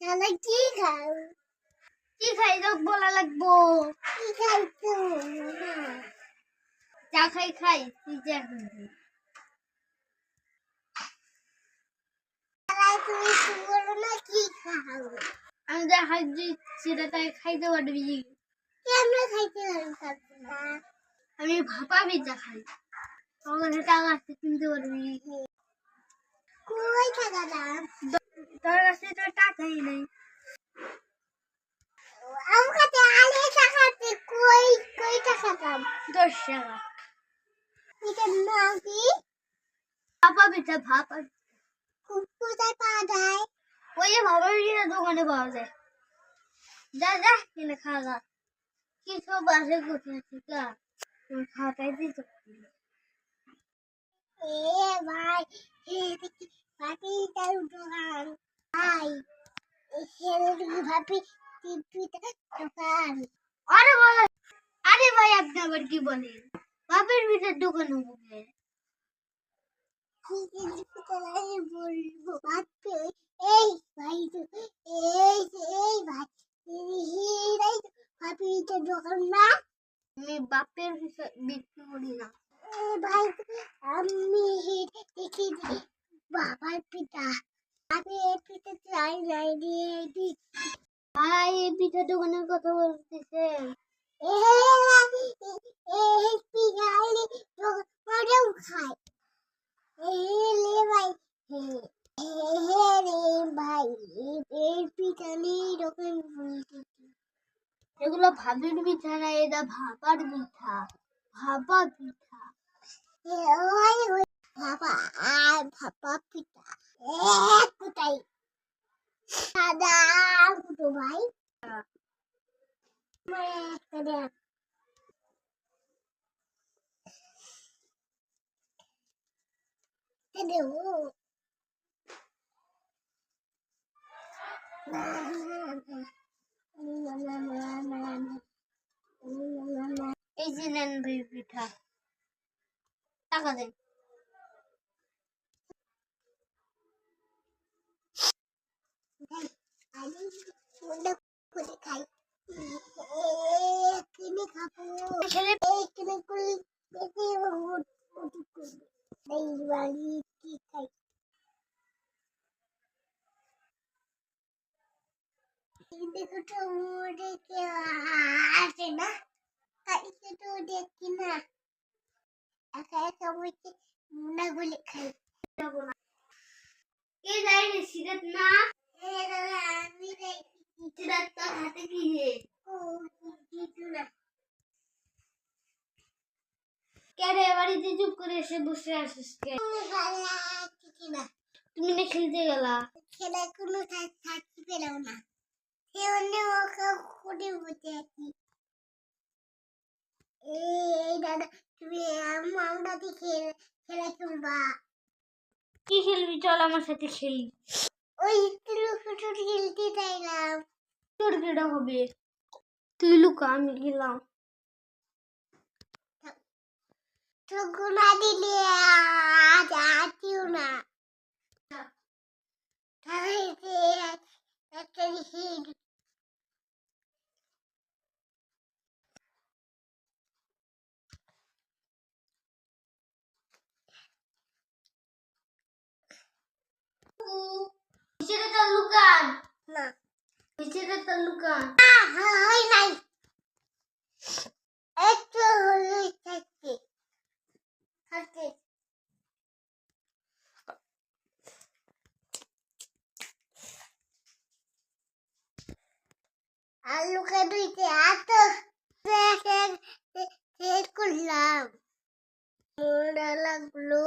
তাহলে কি খাও? কি খাই? লোক বলা লাগবো। কি খাই তো যা খাই খাই। তুই যা আমি যা খাই তুই সেটা তাই খাইতে পারবি কেমন খাইতে পারব না আমি ভাপা পিঠা খাই। তখন টাকা আছে কিনতে পারবি কই টাকা দাম? তোর কাছে তো টাকাই নেই। আমার কাছে আলে টাকা আছে কই কই টাকা দাম? দশ টাকা। এটার নাম কি ভাপা পিঠা ভাপা। কোথায় পাওয়া যায়? ওই ভাপা পিঠা দোকানে পাওয়া যায়। যা যা কিনে খা গা কি সব আছে কোথায় থেকে খাওয়াটাই দিতে এ আরে ভাই, আরে কি বলেন? বাপের পিঠার দোকান হবে বলব? এই, ভাই এই এই ভাই। দোকান না আমি বাপের পিঠা বিক্রি করি না ভাই আমি দেখি বাবার পিতা আমি এই পিতা চাই নাই দিয়ে ভাই এই পিঠা দোকানের কথা বলতেছেন এই পিগালি মরেও খায় এই লে ভাই হে রে ভাই এই পিঠালি রকম বলতেছি এগুলো ভাবির পিঠা না এটা ভাপার পিঠা ভাপা পিঠা বাবা আর দাদা কুটো ভাই। আমার একটা দেখ এই যে পিঠা। খাই খাব ছেলে এই কিনে করে বেশি উঠি করবে এই বাড়ি কি খাই দেখো তো মোড়ে কেউ আসে না কালকে তো দেখি না একা একা বসে মুনা গুলি খাই কে যায় রে চুপ করে এসে বসে আসিস তুমি না খেলতে গেলা। খেলা কোনো থাকতে পেলাম না। ওকে করে বসে আছি এই দাদা তুমি আমরা খেলা খেলা খেলবা কি খেলবি চল আমার সাথে খেলি ওই লুকোচুর খেলতে চাইলাম তোর কেটা হবে তুই লুকা আমি গেলাম চোখ না দিলে আজ আছিও না পিছনে তোর লুকান না পিছনে তোর লুকান হয় নাই একটু হলে থাকতে থাকতে আলুকে দুইতে এত শেষ করলাম মনে লাগলো